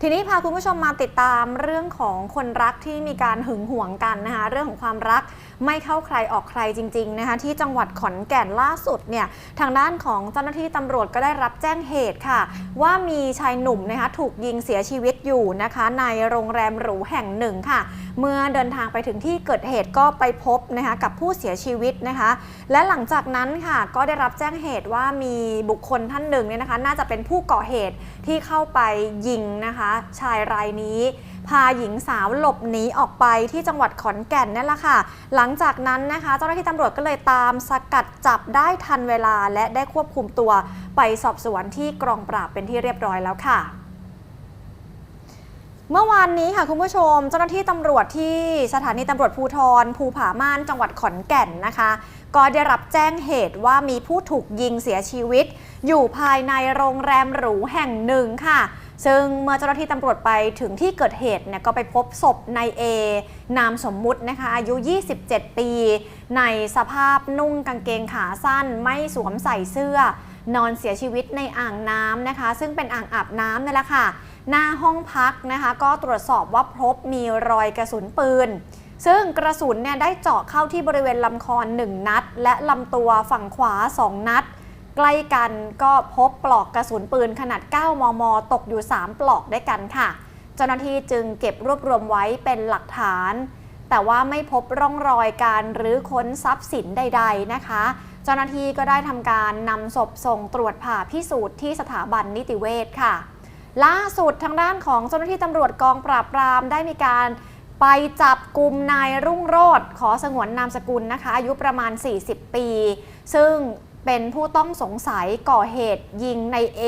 ทีนี้พาคุณผู้ชมมาติดตามเรื่องของคนรักที่มีการหึงหวงกันนะคะเรื่องของความรักไม่เข้าใครออกใครจริงๆนะคะที่จังหวัดขอนแก่นล่าสุดเนี่ยทางด้านของเจ้าหน้าที่ตำรวจก็ได้รับแจ้งเหตุค่ะ ว่ามีชายหนุ่มนะคะถูกยิงเสียชีวิตอยู่นะคะ ในโรงแรมหรูแห่งหนึ่งค่ะ เมื่อเดินทางไปถึงที่เกิดเหตุก็ไปพบนะคะกับผู้เสียชีวิตนะคะ และหลังจากนั้นค่ะก็ได้รับแจ้งเหตุว่ามีบุคคลท่านหนึ่งเนี่ยนะคะ น่าจะเป็นผู้ก่อเหตุที่เข้าไปยิงนะคะชายรายนี้ พาหญิงสาวหลบหนีออกไปที่จังหวัดขอนแก่นนั่นแหละค่ะ หลังจากนั้นนะคะ เจ้าหน้าที่ตำรวจก็เลยตามสกัดจับได้ทันเวลาและได้ควบคุมตัว ไปสอบสวนที่กองปราบเป็นที่เรียบร้อยแล้วค่ะเมื่อวานนี้ค่ะคุณผู้ชม เจ้าหน้าที่ตำรวจที่สถานีตำรวจภูทรภูผาม่านจังหวัดขอนแก่นนะคะ ก็ได้รับแจ้งเหตุว่ามีผู้ถูกยิงเสียชีวิต อยู่ภายในโรงแรมหรูแห่งหนึ่งค่ะ ซึ่งเมื่อเจ้าหน้าที่ตำรวจไปถึงที่เกิดเหตุเนี่ยก็ไปพบศพนายเอนามสมมุตินะคะอายุ 27 ปี ในสภาพนุ่งกางเกงขาสั้น ไม่สวมใส่เสื้อ นอนเสียชีวิตในอ่างน้ำนะคะ ซึ่งเป็นอ่างอาบน้ำนั่แหละค่ะ หน้าห้องพักนะคะ ก็ตรวจสอบว่าพบมีรอยกระสุนปืนซึ่งกระสุนเนี่ยได้เจาะเข้าที่บริเวณลำคอ1นัด และลำตัวฝั่งขวา 2 นัด ใกล้กันก็พบปลอกกระสุนปืนขนาด 9 มม ตกอยู่ 3 ปลอกด้วยกันค่ะ เจ้าหน้าที่จึงเก็บรวบรวมไว้เป็นหลักฐาน แต่ว่าไม่พบร่องรอยการรื้อค้นทรัพย์สินใด ๆ นะคะ เจ้าหน้าที่ก็ได้ทำการนำศพส่งตรวจผ่าพิสูจน์ที่สถาบันนิติเวชค่ะ ล่าสุดทางด้านของเจ้าหน้าที่ตำรวจกองปราบปรามได้มีการไปจับกลุ่มนายรุ่งโรธขอสงวนนามสกุลนะคะอายุประมาณ 40 ปี ซึ่ง เป็นผู้ต้องสงสัยก่อเหตุยิงในเอ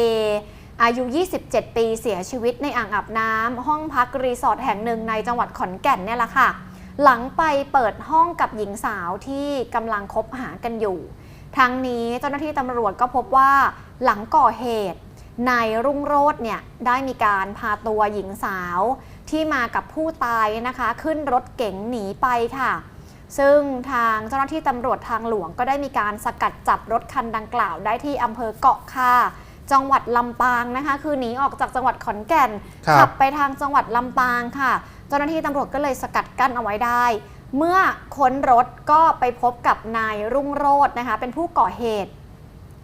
อายุ 27 ปีเสียชีวิตในอ่างอาบน้ำห้องพักรีสอร์ทแห่งหนึ่งในจังหวัดขอนแก่นเนี่ยแหละค่ะ หลังไปเปิดห้องกับหญิงสาวที่กำลังคบหากันอยู่ ทั้งนี้เจ้าหน้าที่ตำรวจก็พบว่าหลังก่อเหตุนายรุ่งโรจน์เนี่ยได้มีการพาตัวหญิงสาวที่มากับผู้ตายนะคะ ขึ้นรถเก๋งหนีไปค่ะ ซึ่งทางเจ้าหน้าที่ตำรวจทางหลวงก็ได้มีการสกัดจับรถคันดังกล่าวได้ที่อำเภอเกาะคาจังหวัดลำปางนะคะ คือหนีออกจากจังหวัดขอนแก่นขับไปทางจังหวัดลำปางค่ะ เจ้าหน้าที่ตำรวจก็เลยสกัดกั้นเอาไว้ได้ เมื่อค้นรถก็ไปพบกับนายรุ่งโรจน์นะคะ เป็นผู้ก่อเหตุ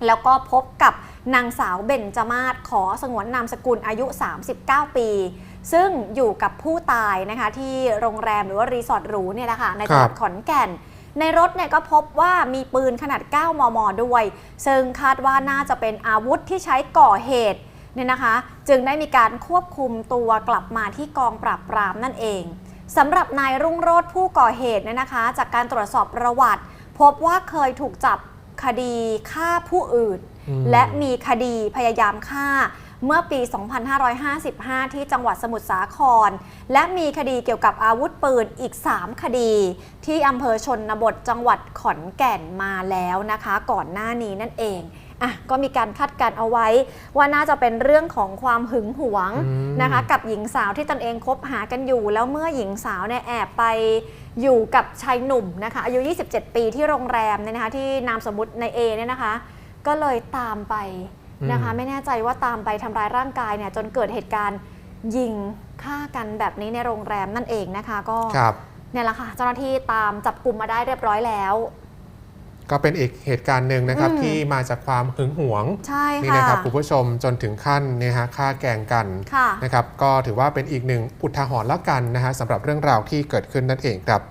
แล้วก็พบกับนางสาวเบญจมาศขอสงวนนามสกุลอายุ 39 ปี ซึ่งอยู่กับผู้ตายนะคะที่โรงแรมหรือว่ารีสอร์ทหรูเนี่ยแหละค่ะในจังหวัดครับขอนแก่น ในรถเนี่ยก็พบว่ามีปืนขนาด 9 มม ด้วย ซึ่งคาดว่าน่าจะเป็นอาวุธที่ใช้ก่อเหตุเนี่ยนะคะ จึงได้มีการควบคุมตัวกลับมาที่กองปราบปรามนั่นเองสำหรับนายรุ่งโรธผู้ก่อเหตุเนี่ยนะคะ จากการตรวจสอบประวัติ พบว่าเคยถูกจับ คดีฆ่าผู้อื่นอืมและมีคดีพยายามฆ่าเมื่อปี 2555 ที่จังหวัดสมุทรสาคร และมีคดีเกี่ยวกับอาวุธปืนอีก 3 คดี ที่อำเภอชนบทจังหวัดขอนแก่นมาแล้วนะคะ ก่อนหน้านี้นั่นเอง อะก็มีการคาดการณ์เอาไว้ ว่าน่าจะเป็นเรื่องของความหึงหวงอืมนะคะ กับหญิงสาวที่ตนเองคบหากันอยู่ แล้วเมื่อหญิงสาวเนี่ยแอบไปอยู่กับชายหนุ่มนะคะอายุ 27 ปีที่โรงแรมเนี่ยนะคะที่นามสมมติในเอเนี่ยนะคะ ก็เลยตามไปนะคะอืมไม่แน่ใจว่าตามไปทำร้ายร่างกายเนี่ยจนเกิดเหตุการณ์ยิงฆ่ากันแบบนี้ในโรงแรมนั่นเองนะคะ ก็ครับเนี่ยแหละค่ะเจ้าหน้าที่ตามจับกลุ่มมาได้เรียบร้อยแล้ว ก็เป็นอีกเหตุการณ์หนึ่งนะครับอืมที่มาจากความหึงหวงใช่นี่ค่ะนะครับคุณผู้ชมจนถึงขั้นเนี่ยฮะฆ่าแกล้งกันค่ะนะครับ ก็ถือว่าเป็นอีกหนึ่งอุทาหรณ์แล้วกันนะฮะสำหรับเรื่องราวที่เกิดขึ้นนั่นเองครับ